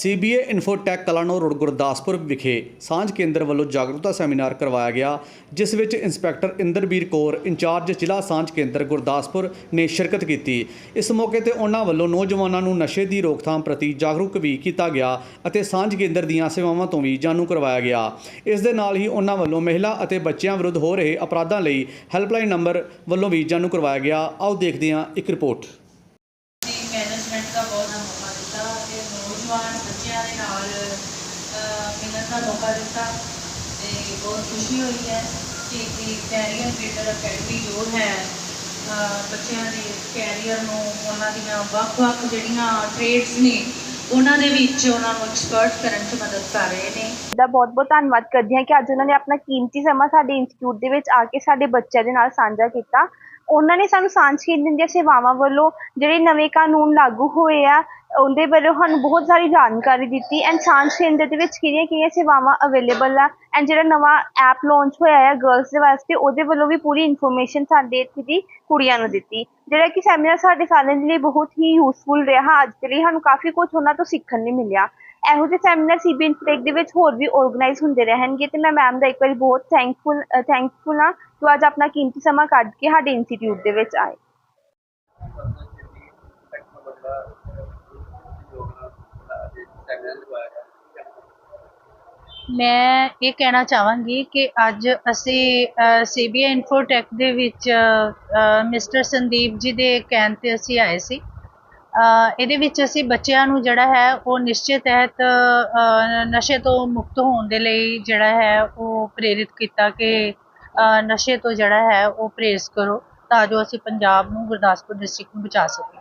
CBA infotech Kalanaur road Gurdaspur ਵਿਖੇ ਸਾਂਝ ਕੇਂਦਰ ਵੱਲੋਂ ਜਾਗਰੂਕਤਾ ਸੈਮੀਨਾਰ ਕਰਵਾਇਆ ਗਿਆ, ਜਿਸ ਵਿੱਚ ਇੰਸਪੈਕਟਰ ਇੰਦਰਬੀਰ ਕੌਰ ਇੰਚਾਰਜ ਜ਼ਿਲ੍ਹਾ ਸਾਂਝ ਕੇਂਦਰ ਗੁਰਦਾਸਪੁਰ ਨੇ ਸ਼ਿਰਕਤ ਕੀਤੀ। ਇਸ ਮੌਕੇ ਤੇ ਉਹਨਾਂ ਵੱਲੋਂ ਨੌਜਵਾਨਾਂ ਨੂੰ ਨਸ਼ੇ ਦੀ ਰੋਕਥਾਮ ਪ੍ਰਤੀ ਜਾਗਰੂਕ ਵੀ ਕੀਤਾ ਗਿਆ ਅਤੇ ਸਾਂਝ ਕੇਂਦਰ ਦੀਆਂ ਸੇਵਾਵਾਂ ਤੋਂ ਵੀ ਜਾਣੂ ਕਰਵਾਇਆ ਗਿਆ। ਇਸ ਦੇ ਨਾਲ ਹੀ ਉਹਨਾਂ ਵੱਲੋਂ ਮਹਿਲਾ ਅਤੇ ਬੱਚਿਆਂ ਵਿਰੁੱਧ ਹੋ ਰਹੇ ਅਪਰਾਧਾਂ ਲਈ ਹੈਲਪਲਾਈਨ ਨੰਬਰ ਵੱਲੋਂ ਵੀ ਜਾਣੂ ਕਰਵਾਇਆ ਗਿਆ। ਆਓ ਦੇਖਦੇ ਹਾਂ ਇੱਕ ਰਿਪੋਰਟ ਦੀ ਮੈਨੇਜਮੈਂਟ ਦਾ ਬਹੁਤ ਮੌਕਾ ਦਿੱਤਾ ਤੇ ਨੌਜਵਾਨ ਬੱਚਿਆਂ ਦੇ ਨਾਲ ਮਿਲਣ ਦਾ ਮੌਕਾ ਦਿੱਤਾ ਤੇ ਬਹੁਤ ਖੁਸ਼ੀ ਹੋਈ ਹੈ ਕਿ ਕਿ ਕੈਰੀਅਰ ਬੀਲਡਰ ਅਕੈਡਮੀ ਜੋ ਹੈ ਬੱਚਿਆਂ ਦੇ ਕੈਰੀਅਰ ਨੂੰ ਉਹਨਾਂ ਦੀਆਂ ਵੱਖ-ਵੱਖ ਜਿਹੜੀਆਂ ਟ੍ਰੇਡਸ ਨੇ, ਉਹਨਾਂ ਦੇ ਵਿੱਚ ਉਹਨਾਂ ਨੂੰ ਐਕਸਪਰਟ ਕਰਨ 'ਚ ਮਦਦ ਕਰ ਰਹੇ ਨੇ। ਦਾ ਬਹੁਤ ਬਹੁਤ ਧੰਨਵਾਦ ਕਰਦੀ ਹਾਂ ਕਿ ਅੱਜ ਉਹਨਾਂ ਨੇ ਆਪਣਾ ਕੀਮਤੀ ਸਮਾਂ ਸਾਡੇ ਇੰਸਟੀਚਿਊਟ ਦੇ ਵਿੱਚ ਆ ਕੇ ਸਾਡੇ ਬੱਚਿਆਂ ਦੇ ਨਾਲ ਸਾਂਝਾ ਕੀਤਾ। ਉਹਨਾਂ ਨੇ ਸਾਨੂੰ ਸਾਂਝ ਦੀਆਂ ਸੇਵਾਵਾਂ ਵੱਲੋਂ, ਜਿਹੜੇ ਨਵੇਂ ਕਾਨੂੰਨ ਲਾਗੂ ਹੋਏ ਆ ਉਹਦੇ ਬਾਰੇ ਸਾਨੂੰ ਬਹੁਤ ਸਾਰੀ ਜਾਣਕਾਰੀ ਦਿੱਤੀ ਐਂਡ ਸਾਂਝ ਕੇਂਦਰ ਦੇ ਵਿੱਚ ਕਿਹੜੀਆਂ ਕਿਹੜੀਆਂ ਸੇਵਾਵਾਂ ਅਵੇਲੇਬਲ ਆ ਐਂਡ ਜਿਹੜਾ ਨਵਾਂ ਐਪ ਲਾਂਚ ਹੋਇਆ ਹੈ ਗਰਲਸ ਦੇ ਵਾਸਤੇ, ਉਹਦੇ ਵੱਲੋਂ ਵੀ ਪੂਰੀ ਇਨਫੋਰਮੇਸ਼ਨ ਸਾਡੇ ਇੱਥੇ ਦੀ ਕੁੜੀਆਂ ਨੂੰ ਦਿੱਤੀ। ਜਿਹੜਾ ਕਿ ਸੈਮੀਨਾਰ ਸਾਡੇ ਸਾਰਿਆਂ ਦੇ ਲਈ ਬਹੁਤ ਹੀ ਯੂਸਫੁਲ ਰਿਹਾ। ਅੱਜ ਦੇ ਲਈ ਸਾਨੂੰ ਕਾਫੀ ਕੁਝ ਉਹਨਾਂ ਤੋਂ ਸਿੱਖਣ ਨੂੰ ਮਿਲਿਆ। ਇਹੋ ਜਿਹੇ ਸੈਮੀਨਾਰ ਸੀਬੀ ਇਨਫਟੇਕ ਦੇ ਵਿੱਚ ਹੋਰ ਵੀ ਆਰਗੇਨਾਈਜ਼ ਹੁੰਦੇ ਰਹਿਣਗੇ ਤੇ ਮੈਂ ਮੈਮ ਦਾ ਇੱਕ ਵਾਰੀ ਬਹੁਤ ਥੈਂਕਫੁਲ ਥੈਂਕਫੁਲ ਹਾਂ ਕਿ ਅੱਜ ਆਪਣਾ ਕੀਮਤੀ ਸਮਾਂ ਕੱਢ ਕੇ ਸਾਡੇ ਇੰਸਟੀਚਿਊਟ ਦੇ ਵਿੱਚ ਆਏ। ਮੈਂ ਇਹ ਕਹਿਣਾ ਚਾਹਾਂਗੀ ਕਿ ਅੱਜ ਅਸੀਂ ਸੀਬੀਆਈ ਇਨਫੋਟੈਕ ਦੇ ਵਿੱਚ ਮਿਸਟਰ ਸੰਦੀਪ ਜੀ ਦੇ ਕਹਿਣ ਤੇ ਅਸੀਂ ਆਏ ਸੀ। ਇਹਦੇ ਵਿੱਚ ਅਸੀਂ ਬੱਚਿਆਂ ਨੂੰ ਜਿਹੜਾ ਹੈ, ਉਹ ਨਿਸ਼ਚੇ ਤਹਿਤ ਨਸ਼ੇ ਤੋਂ ਮੁਕਤ ਹੋਣ ਦੇ ਲਈ ਜਿਹੜਾ ਹੈ, ਉਹ ਪ੍ਰੇਰਿਤ ਕੀਤਾ ਕਿ ਨਸ਼ੇ ਤੋਂ ਜਿਹੜਾ ਹੈ, ਉਹ ਪ੍ਰੇਸ ਕਰੋ, ਤਾਂ ਜੋ ਅਸੀਂ ਪੰਜਾਬ ਨੂੰ ਗੁਰਦਾਸਪੁਰ ਡਿਸਟ੍ਰਿਕਟ ਨੂੰ ਬਚਾ ਸਕੀਏ।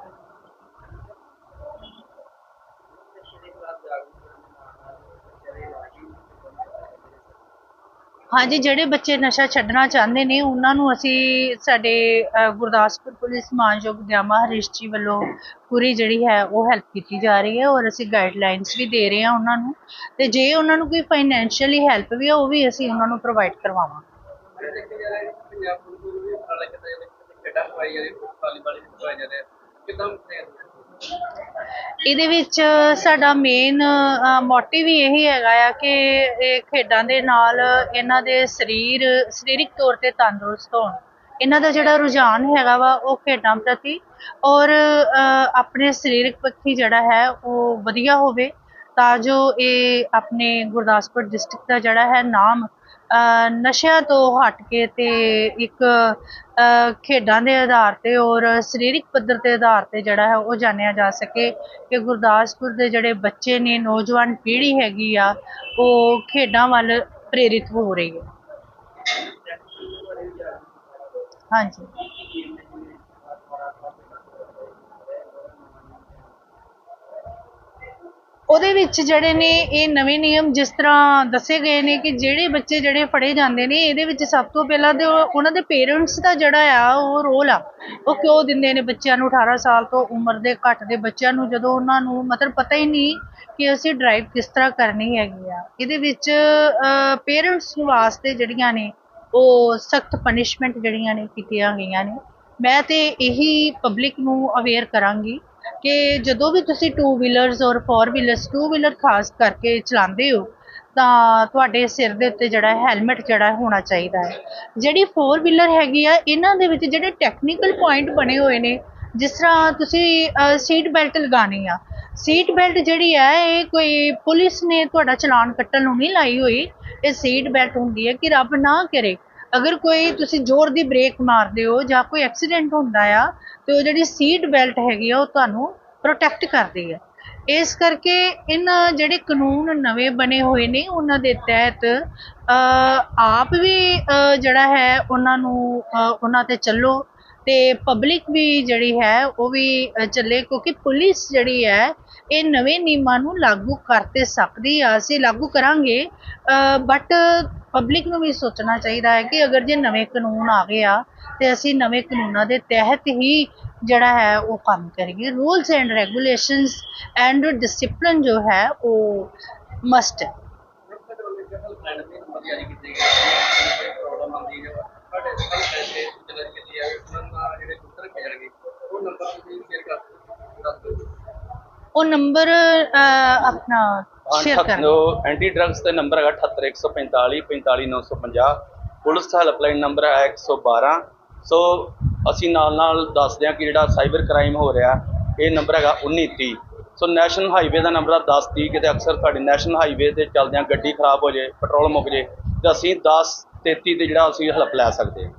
ਹਾਂਜੀ, ਜਿਹੜੇ ਬੱਚੇ ਨਸ਼ਾ ਛੱਡਣਾ ਚਾਹੁੰਦੇ ਨੇ, ਉਹਨਾਂ ਨੂੰ ਅਸੀਂ ਸਾਡੇ ਗੁਰਦਾਸਪੁਰ ਪੁਲਿਸ ਮਾਨਯੋਗ ਗਿਆਮਾ ਹਰੀਸ਼ ਜੀ ਵੱਲੋਂ ਪੂਰੀ ਜਿਹੜੀ ਹੈ, ਉਹ ਹੈਲਪ ਕੀਤੀ ਜਾ ਰਹੀ ਹੈ ਔਰ ਅਸੀਂ ਗਾਈਡਲਾਈਨਸ ਵੀ ਦੇ ਰਹੇ ਹਾਂ ਉਹਨਾਂ ਨੂੰ। ਤੇ ਜੇ ਉਹਨਾਂ ਨੂੰ ਕੋਈ ਫਾਈਨੈਂਸ਼ੀਅਲੀ ਹੈਲਪ ਵੀ ਹੈ ਉਹ ਵੀ ਅਸੀਂ ਉਹਨਾਂ ਨੂੰ ਪ੍ਰੋਵਾਈਡ ਕਰਵਾਵਾਂਗੇ। ਇਹਦੇ ਵਿੱਚ ਸਾਡਾ ਮੇਨ ਮੋਟਿਵ ਹੀ ਇਹੀ ਹੈਗਾ ਆ ਕਿ ਇਹ ਖੇਡਾਂ ਦੇ ਨਾਲ ਇਹਨਾਂ ਦੇ ਸਰੀਰ ਸਰੀਰਕ ਤੌਰ ਤੇ ਤੰਦਰੁਸਤ ਹੋਣ। ਇਹਨਾਂ ਦਾ ਜਿਹੜਾ ਰੁਝਾਨ ਹੈਗਾ ਵਾ ਉਹ ਖੇਡਾਂ ਪ੍ਰਤੀ ਔਰ ਅ, ਆਪਣੇ ਸਰੀਰਕ ਪੱਖੀ ਜਿਹੜਾ ਹੈ ਉਹ ਵਧੀਆ ਹੋਵੇ। ਤਾਂ ਜੋ ਇਹ ਆਪਣੇ ਗੁਰਦਾਸਪੁਰ ਡਿਸਟ੍ਰਿਕਟ ਦਾ ਜਿਹੜਾ ਹੈ ਨਾਮ ਨਸ਼ਿਆਂ ਤੋਂ ਹਟ ਕੇ ਤੇ ਇੱਕ ਖੇਡਾਂ ਦੇ ਆਧਾਰ ਤੇ ਔਰ ਸਰੀਰਕ ਪੱਧਰ ਦੇ ਆਧਾਰ ਤੇ ਜਿਹੜਾ ਹੈ ਉਹ ਜਾਣਿਆ ਜਾ ਸਕੇ ਕਿ ਗੁਰਦਾਸਪੁਰ ਦੇ ਜਿਹੜੇ ਬੱਚੇ ਨੇ, ਨੌਜਵਾਨ ਪੀੜ੍ਹੀ ਹੈਗੀ ਆ, ਉਹ ਖੇਡਾਂ ਵੱਲ ਪ੍ਰੇਰਿਤ ਹੋ ਰਹੀ ਹੈ। ਹਾਂਜੀ। ਉਹਦੇ ਵਿੱਚ ਜਿਹੜੇ ਨੇ ਇਹ ਨਵੇਂ ਨਿਯਮ ਜਿਸ ਤਰ੍ਹਾਂ ਦੱਸੇ ਗਏ ਨੇ ਕਿ ਜਿਹੜੇ ਬੱਚੇ ਜਿਹੜੇ ਫੜੇ ਜਾਂਦੇ ਨੇ, ਇਹਦੇ ਵਿੱਚ ਸਭ ਤੋਂ ਪਹਿਲਾਂ ਤੇ ਉਹਨਾਂ ਦੇ ਪੇਰੈਂਟਸ ਦਾ ਜਿਹੜਾ ਆ, ਉਹ ਰੋਲ ਆ। ਉਹ ਕਿਉਂ ਦਿੰਦੇ ਨੇ ਬੱਚਿਆਂ ਨੂੰ 18 ਸਾਲ ਤੋਂ ਉਮਰ ਦੇ ਘੱਟ ਦੇ ਬੱਚਿਆਂ ਨੂੰ, ਜਦੋਂ ਉਹਨਾਂ ਨੂੰ ਮਤਲਬ ਪਤਾ ਹੀ ਨਹੀਂ ਕਿ ਅਸੀਂ ਡਰਾਈਵ ਕਿਸ ਤਰ੍ਹਾਂ ਕਰਨੀ ਹੈਗੀ ਆ। ਇਹਦੇ ਵਿੱਚ ਪੇਰੈਂਟਸ ਵਾਸਤੇ ਜਿਹੜੀਆਂ ਨੇ, ਉਹ ਸਖਤ ਪਨਿਸ਼ਮੈਂਟ ਜਿਹੜੀਆਂ ਨੇ ਕੀਤੀਆਂ ਗਈਆਂ ਨੇ। ਮੈਂ ਤੇ ਇਹੀ ਪਬਲਿਕ ਨੂੰ ਅਵੇਅਰ ਕਰਾਂਗੀ ਕਿ ਜਦੋਂ ਵੀ ਤੁਸੀਂ ਟੂ ਵੀਲਰਸ ਔਰ ਫੋਰ ਵੀਲਰਸ ਟੂ ਵੀਲਰ ਖਾਸ ਕਰਕੇ ਚਲਾਉਂਦੇ ਹੋ, ਤਾਂ ਤੁਹਾਡੇ ਸਿਰ ਦੇ ਉੱਤੇ ਜਿਹੜਾ ਹੈਲਮਟ ਜਿਹੜਾ ਹੋਣਾ ਚਾਹੀਦਾ ਹੈ। ਜਿਹੜੀ ਫੋਰ ਵੀਲਰ ਹੈਗੀ ਆ, ਇਹਨਾਂ ਦੇ ਵਿੱਚ ਜਿਹੜੇ ਟੈਕਨੀਕਲ ਪੁਆਇੰਟ ਬਣੇ ਹੋਏ ਨੇ, ਜਿਸ ਤਰ੍ਹਾਂ ਤੁਸੀਂ ਸੀਟ ਬੈਲਟ ਲਗਾਉਣੀ ਆ। ਸੀਟ ਬੈਲਟ ਜਿਹੜੀ ਹੈ ਇਹ ਕੋਈ ਪੁਲਿਸ ਨੇ ਤੁਹਾਡਾ ਚਲਾਨ ਕੱਟਣ ਨੂੰ ਨਹੀਂ ਲਾਈ ਹੋਈ। ਇਹ ਸੀਟ ਬੈਲਟ ਹੁੰਦੀ ਹੈ ਕਿ ਰੱਬ ਨਾ ਕਰੇ। ਅਗਰ ਕੋਈ ਤੁਸੀਂ ਜ਼ੋਰ ਦੀ ਬ੍ਰੇਕ ਮਾਰਦੇ ਹੋ ਜਾਂ ਕੋਈ ਐਕਸੀਡੈਂਟ ਹੁੰਦਾ ਆ, ਤੇ ਉਹ ਜਿਹੜੀ ਸੀਟ ਬੈਲਟ ਹੈਗੀ ਆ, ਉਹ ਤੁਹਾਨੂੰ ਪ੍ਰੋਟੈਕਟ ਕਰਦੀ ਹੈ ਇਸ ਕਰਕੇ ਇਹਨਾਂ ਜਿਹੜੇ ਕਾਨੂੰਨ ਨਵੇਂ ਬਣੇ ਹੋਏ ਨੇ, ਉਹਨਾਂ ਦੇ ਤਹਿਤ ਆਪ ਵੀ ਜਿਹੜਾ ਹੈ, ਉਹਨਾਂ ਨੂੰ ਉਹਨਾਂ ਤੇ ਚੱਲੋ ਤੇ ਪਬਲਿਕ ਵੀ ਜਿਹੜੀ ਹੈ, ਉਹ ਵੀ ਚੱਲੇ ਕਿਉਂਕਿ ਪੁਲਿਸ ਜਿਹੜੀ ਹੈ, ਇਹ ਨਵੇਂ ਨਿਯਮਾਂ ਨੂੰ ਲਾਗੂ ਕਰ ਸਕਦੀ ਆ। ਅਸੀਂ ਲਾਗੂ ਕਰਾਂਗੇ ਬਟ ਪਬਲਿਕ ਨੂੰ ਵੀ ਸੋਚਣਾ ਚਾਹੀਦਾ ਹੈ ਕਿ ਅਗਰ ਜੇ ਨਵੇਂ ਕਾਨੂੰਨ ਆ ਗਏ ਆ, ਤੇ ਅਸੀਂ ਨਵੇਂ ਕਾਨੂੰਨਾਂ ਦੇ ਤਹਿਤ ਹੀ ਜਿਹੜਾ ਹੈ ਉਹ ਕੰਮ ਕਰੀਏ। Rules and regulations and discipline ਜੋ ਹੈ ਉਹ ਮਸਟ ਹੈ। ਉਹ ਨੰਬਰ ਆਪਣਾ ਸ਼ੇਅਰ ਐਂਟੀ ਡਰੱਗਸ ਤੇ ਨੰਬਰ ਹੈਗਾ 78145 45950 ਪੁਲਿਸ ਦਾ ਹੈਲਪਲਾਈਨ ਨੰਬਰ ਹੈ 112 ਸੋ ਅਸੀਂ ਨਾਲ ਨਾਲ ਦੱਸਦੇ ਹਾਂ ਕਿ ਜਿਹੜਾ ਸਾਈਬਰ ਕ੍ਰਾਈਮ ਹੋ ਰਿਹਾ ਇਹ ਨੰਬਰ ਹੈਗਾ 1930 ਸੋ ਨੈਸ਼ਨਲ ਹਾਈਵੇ ਦਾ ਨੰਬਰ ਆ 1030 ਕਿਤੇ ਅਕਸਰ ਤੁਹਾਡੀ ਨੈਸ਼ਨਲ ਹਾਈਵੇ ਤੇ ਚੱਲਦਿਆਂ ਗੱਡੀ ਖਰਾਬ ਹੋ ਜੇ ਪੈਟਰੋਲ ਮੁੱਕ ਜੇ ਤੇ ਅਸੀਂ 1033 ਤੇ ਜਿਹੜਾ ਅਸੀਂ ਹੈਲਪ ਲੈ ਸਕਦੇ ਹਾਂ।